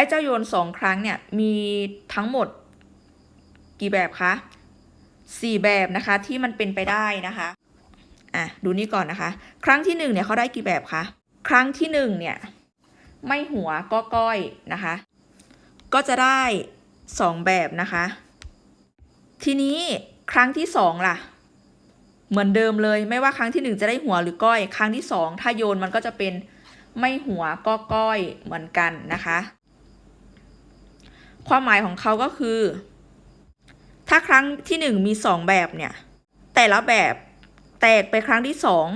อ้เจ้าโยนสองครั้งเนี่ยมีทั้งหมดกี่แบบคะสี่แบบนะคะที่มันเป็นไปได้นะคะอะดูนี่ก่อนนะคะ ครั้งที่หนึ่งเนี่ยเขาได้กี่แบบคะครั้งที่หนึ่งเนี่ยไม่หัวก็ก้อยนะคะ ก็จะได้สองแบบนะคะ ทีนี้ครั้งที่สองล่ะ เหมือนเดิมเลยไม่ว่าครั้งที่หนึ่งจะได้หัวหรือก้อย ครั้งที่สองถ้าโยนมันก็จะเป็นไม่หัวก็ก้อยเหมือนกันนะคะ ความหมายของเขาก็คือ ถ้าครั้งที่หนึ่งมีสองแบบเนี่ย แต่ละแบบแตกไปครั้งที่สอง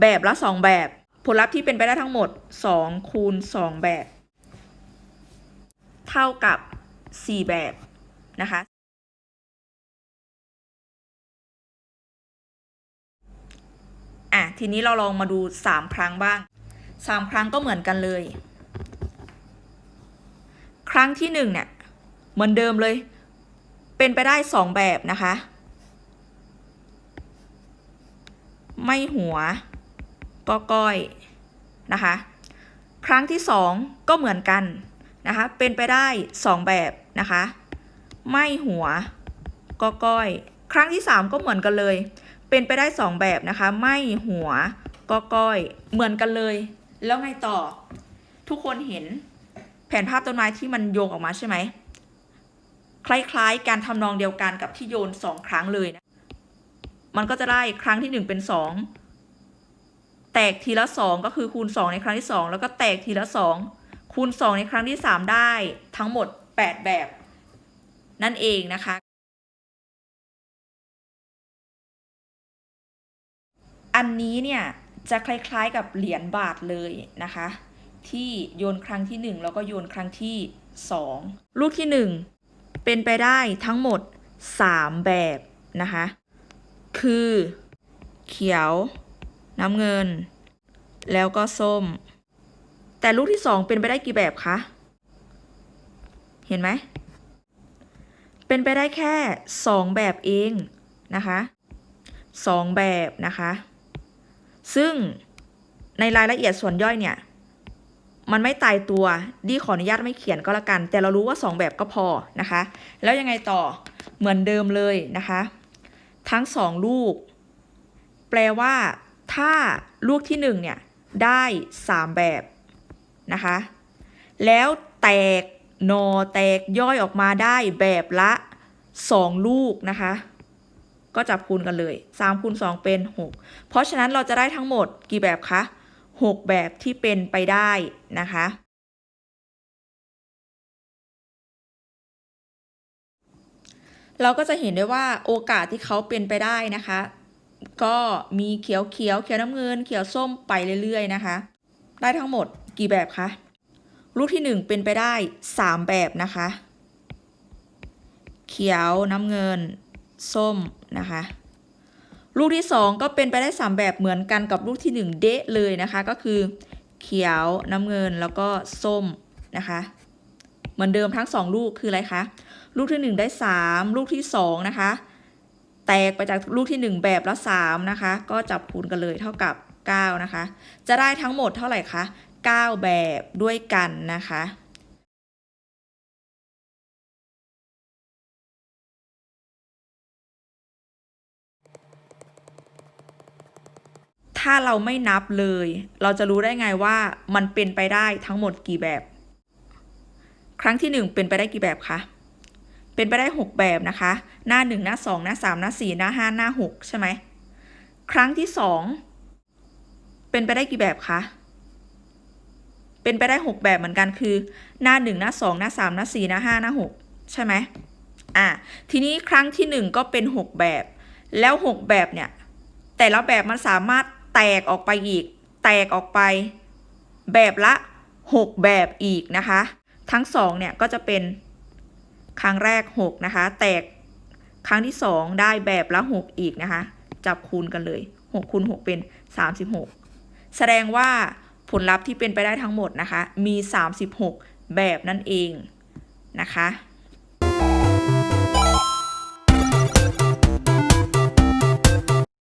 แบบละสองแบบ ผลลัพธ์ที่เป็นไปได้ทั้งหมดสองคูณสองแบบ เท่ากับสี่แบบนะคะอะทีนี้เราลองมาดูสามครั้งบ้างสามครั้งก็เหมือนกันเลย ครั้งที่หนึ่งเนี่ย เหมือนเดิมเลย เป็นไปได้สองแบบนะคะ ไม่หัวก็ก้อยนะคะ ครั้งที่สองก็เหมือนกันนะคะ เป็นไปได้สองแบบนะคะ ไม่หัวก็ก้อย ครั้งที่สามก็เหมือนกันเลย เป็นไปได้สองแบบนะคะ ไม่หัวก็ก้อย เหมือนกันเลย แล้วไงต่อ ทุกคนเห็นแผนภาพต้นไม้ที่มันโยงออกมาใช่ไหม คล้ายๆ การทำนองเดียวกันกับที่โยนสองครั้งเลยนะ มันก็จะได้ครั้งที่หนึ่งเป็นสองแตกทีละสองก็คือคูณสองในครั้งที่สองแล้วก็แตกทีละสองคูณสองในครั้งที่สามได้ทั้งหมดแปดแบบ นั่นเองนะคะ อันนี้เนี่ยจะคล้ายๆกับเหรียญบาทเลยนะคะ ที่โยนครั้งที่หนึ่งแล้วก็โยนครั้งที่สองลูกที่หนึ่ง เป็นไปได้ทั้งหมดสามแบบนะคะ คือ เขียว น้ำเงิน แล้วก็ส้ม แต่ลูกที่สองเป็นไปได้กี่แบบคะ เห็นไหม เป็นไปได้แค่สองแบบเองนะคะสองแบบนะคะ ซึ่งในรายละเอียดส่วนย่อยเนี่ย มันไม่ตายตัวดีขออนุญาตไม่เขียนก็แล้วกัน แต่เรารู้ว่า 2 แบบก็พอนะคะ แล้วยังไงต่อเหมือนเดิมเลยนะคะ ทั้ง 2 ลูก แปลว่า ถ้าลูกที่1เนี่ยได้ 3 แบบนะคะ แล้วแตกนอแตกย่อยออกมาได้แบบละ 2 ลูกนะคะ ก็จับคูณกันเลย3คูณ2เป็น 6 เพราะฉะนั้นเราจะได้ทั้งหมดกี่แบบคะ 6 แบบที่เป็นไปได้นะคะ เราก็จะเห็นได้ว่าโอกาสที่เขาเป็นไปได้นะคะ ก็มีเขียวเขียวเขียวน้ำเงิน เขียวส้มไปเรื่อยๆนะคะ ได้ทั้งหมดกี่แบบคะรูปที่ 1 เป็นไปได้ 3 แบบนะคะ เขียวน้ำเงิน ส้มนะคะ ลูกที่ 2 ก็เป็นไปได้ 3 แบบเหมือนกันกับลูกที่ 1 เดะเลยนะคะ ก็คือเขียวน้ำเงินแล้วก็ส้มนะคะ เหมือนเดิมทั้ง 2 ลูกคืออะไรคะลูกที่ 1 ได้ 3 ลูกที่ 2 นะคะ แตกไปจากลูกที่ 1 แบบละ3นะคะ ก็จับคูณกันเลยเท่ากับ 9 นะคะ จะได้ทั้งหมดเท่าไหร่คะ9 แบบด้วยกันนะคะ ถ้าเราไม่นับเลย เราจะรู้ได้ไงว่ามันเป็นไปได้ทั้งหมดกี่แบบ ครั้งที่หนึ่งเป็นไปได้กี่แบบคะเป็นไปได้หกแบบนะคะ หน้าหนึ่งหน้าสองหน้าสามหน้าสี่หน้าห้าหน้าหกใช่ไหมครั้งที่สองเป็นไปได้กี่แบบคะเป็นไปได้หกแบบเหมือนกันคือ หน้าหนึ่งหน้าสองหน้าสามหน้าสี่หน้าห้าหน้าหกใช่ไหมอะทีนี้ครั้งที่หนึ่งก็เป็นหกแบบ แล้วหกแบบเนี่ยแต่ละแบบมันสามารถ แตกออกไปอีก แตกออกไป แบบละ 6 แบบอีกนะคะ ทั้งสองเนี่ยก็จะเป็นครั้งแรก 6 นะคะ แตกครั้งที่ 2 ได้แบบละ 6 อีกนะคะ จับคูณกันเลย6คูณ6เป็น 36 แสดงว่าผลลัพธ์ที่เป็นไปได้ทั้งหมดนะคะ มี 36 แบบนั่นเองนะคะ